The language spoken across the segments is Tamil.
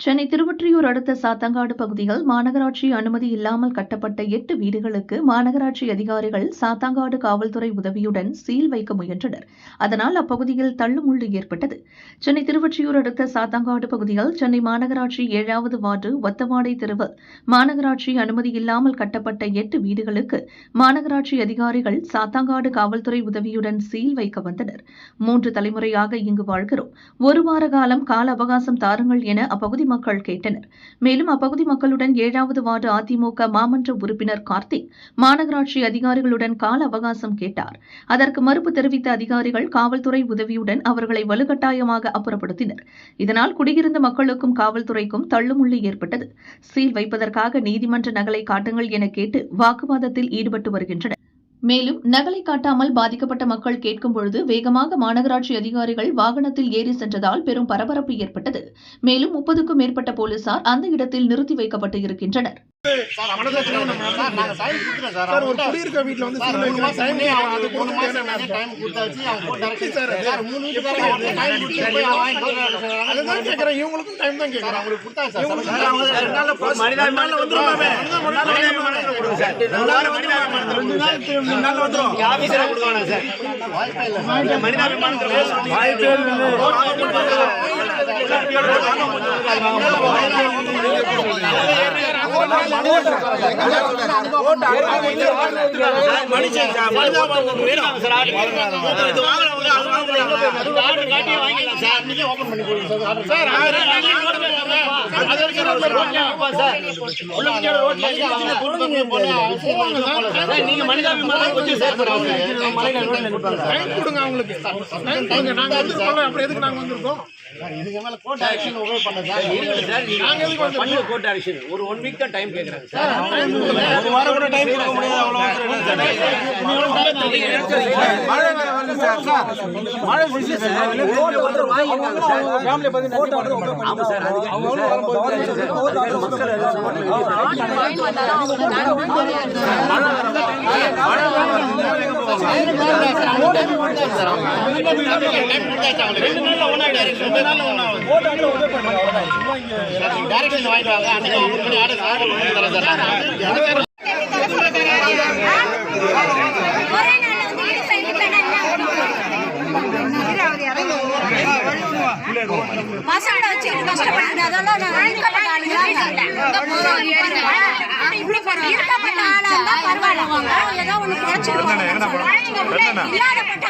சென்னை திருவொற்றியூர் அடுத்த சாத்தங்காடு பகுதியில் மாநகராட்சி அனுமதி இல்லாமல் கட்டப்பட்ட எட்டு வீடுகளுக்கு மாநகராட்சி அதிகாரிகள் சாத்தாங்காடு காவல்துறை உதவியுடன் சீல் வைக்க முயன்றனர். அதனால் அப்பகுதியில் தள்ளுமுள்ளு ஏற்பட்டது. சென்னை திருவொற்றியூர் அடுத்த சாத்தாங்காடு பகுதியில் சென்னை மாநகராட்சி ஏழாவது வார்டு ஒத்தவாடை தெருவில் மாநகராட்சி அனுமதி இல்லாமல் கட்டப்பட்ட எட்டு வீடுகளுக்கு மாநகராட்சி அதிகாரிகள் சாத்தாங்காடு காவல்துறை உதவியுடன் சீல் வைக்க வந்தனர். மூன்று தலைமுறையாக இங்கு வாழ்கிறோம். ஒரு வார காலம் கால அவகாசம் தாருங்கள் என அப்பகுதி மக்கள் கேட்டனர். மேலும் அப்பகுதி மக்களுடன் ஏழாவது வார்டு அதிமுக மாமன்ற உறுப்பினர் கார்த்திக் மாநகராட்சி அதிகாரிகளுடன் கால அவகாசம் கேட்டார். அதற்கு மறுப்பு தெரிவித்த அதிகாரிகள் காவல்துறை உதவியுடன் அவர்களை வலுக்கட்டாயமாக அப்புறப்படுத்தினர். இதனால் குடியிருந்த மக்களுக்கும் காவல்துறைக்கும் தள்ளுமுள்ளு ஏற்பட்டது. சீல் வைப்பதற்காக நீதிமன்ற நகலை காட்டுங்கள் என கேட்டு வாக்குவாதத்தில் ஈடுபட்டு வருகின்றனர். மேலும் நகலை காட்டாமல் பாதிக்கப்பட்ட மக்கள் கேட்கும் பொழுது வேகமாக மாநகராட்சி அதிகாரிகள் வாகனத்தில் ஏறி சென்றதால் பெரும் பரபரப்பு ஏற்பட்டது. மேலும் முப்பதுக்கும் மேற்பட்ட போலீசார் அந்த இடத்தில் நிறுத்தி வைக்கப்பட்டு இருக்கின்றனர். சார் ஒரு. குடியிருக்க வீட்ல வந்து டைம் அது மூணு டைம் கொடுத்தாச்சு. அவங்க சார் வர்றாங்க. அதுதான் கேக்குறேன். இவங்களுக்கும் டைம் தான் அவங்களுக்கு இவங்களுக்கு வந்துரும். கொடுங்க. சார். சார். நீங்க மனிதாபிமான கொஞ்சம் மலையில டைம் கொடுங்க அவங்களுக்கு. டைம் கொடுங்க நாங்க வந்திருக்கோம் அப்புறம் எதுக்கு நாங்க வந்திருக்கோம்? சார், இதுக்கு மேல கோர்ட் ஆக்ஷன் உபயோக பண்ண சார். நாங்க எதுக்கு வந்திருக்கோம்? பண்ணு கோர்ட் ஆக்ஷன் ஒரு ஒன் வீக் தான் டைம் கேக்குறாங்க சார், டைம் கொடுங்க. ஒரு வாரம் கூட டைம் கொடுக்க முடியாது. அவ்வளவு சார்? மழை வேற வருது சார். சார் மழை சிசி சார். கோர்ட் ஆர்டர் வாங்கிருக்காங்க சார் ஃபேமிலி பத்தி கோர்ட் ஆர்டர் ஆமா சார் அதுக்கு அவங்க வரும்போது மக்கள் எல்லாம் ரெண்டு நாள்ல ஒண்ணாயிடும். ரெண்டு நாள்ல ஒண்ணாகும். சார், டைரக்ஷன் வாங்கிட்டு வாங்க. அன்னைக்கு ஆர்டர் தரேன் சார் இருக்கப்பட்ட ஆளா இருந்தா பரவாயில்ல ஏதோ ஒண்ணு குறைச்சிருவாங்க இல்லாதப்பட்ட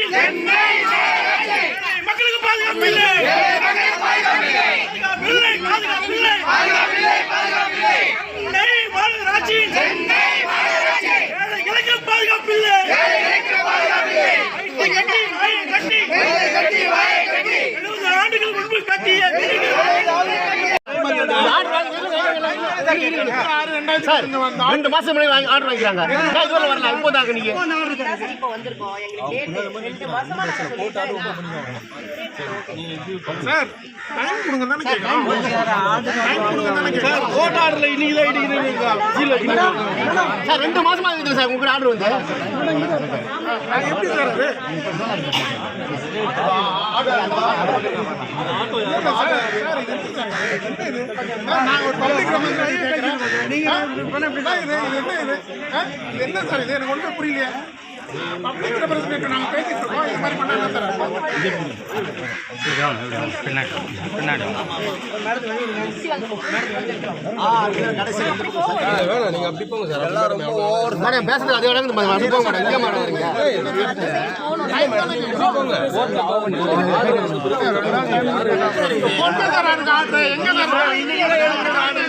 மக்களுக்கு I didn't have. சார், ரெண்டு மாசம் முன்னாடி வாங்கி ஆர்டர் வாங்கிக்கிறாங்க சார், இதுவரை வரல இப்போ தாங்க நீங்க சார் டைம் கொடுங்க தானே கேக்குறோம் டைம் கொடுங்க தானே கேக்குறோம் கோர்ட் ஆர்டர்ல இன்னைக்கு தான் இடிக்கிறீங்க சார் ரெண்டு மாசமா இருக்குது சார் உங்களுக்கு ஆர்டர் வந்து நாங்க எப்படி சார் அது சார், சார், இது சார்? சார், ஒரு. இது, என்ன சார் இது? எனக்கு ஒண்ணுமே புரியலையே. Public representative நாங்க பேசிட்டு இருக்கோம். இது மாதிரி பண்ணா என்ன சார் அர்த்தம்? மேடம் பேசுறது அப்படி சார் வீடு எங்க சார்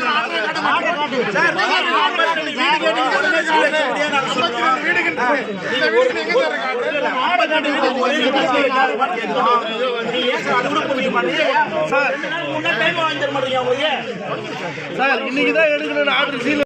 சார் இன்னைக்கு தான் ஆர்டர் சீல்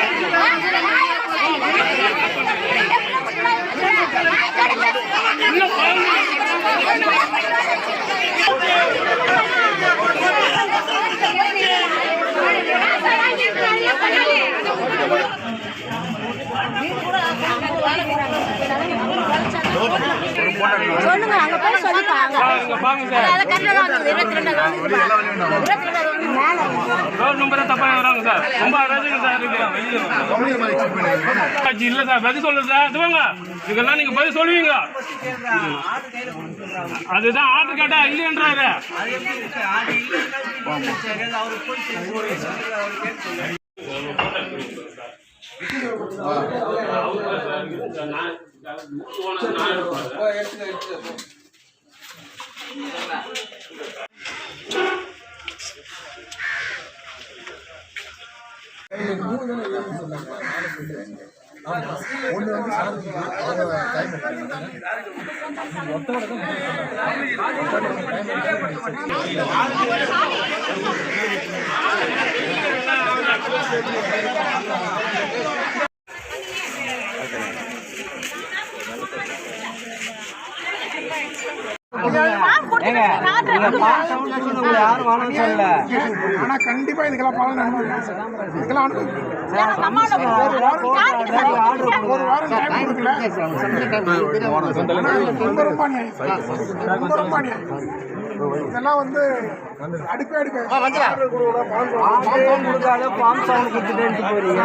சொல்லுங்க அங்க போய் இருபத்தி இருபத்தி மேல ரோட் நம்பரே தப்பா வராங்க சார். ரொம்ப அராஜக சார் இருக்கு ஆச்சு இல்ல சார். பதில் சொல்லுங்க சார். இதுவாங்க இதெல்லாம் நீங்க பதில் சொல்லுவீங்க அதுதான் ஆர்டர் கேட்டா இல்லையன்றாரு யாரும் வாங்க ஆனா கண்டிப்பா இதுக்கெல்லாம் பலன் இதுக்கெல்லாம் ஒரு வாரம் டைம் கொடுக்கல. ரொம்ப ரொம்ப ரொம்ப ரொம்ப இதெல்லாம் வந்து அடுப்பே அடுக்க பாம் கொடுக்காத பாம் சவுண்ட் கொடுத்துட்டு போறீங்க.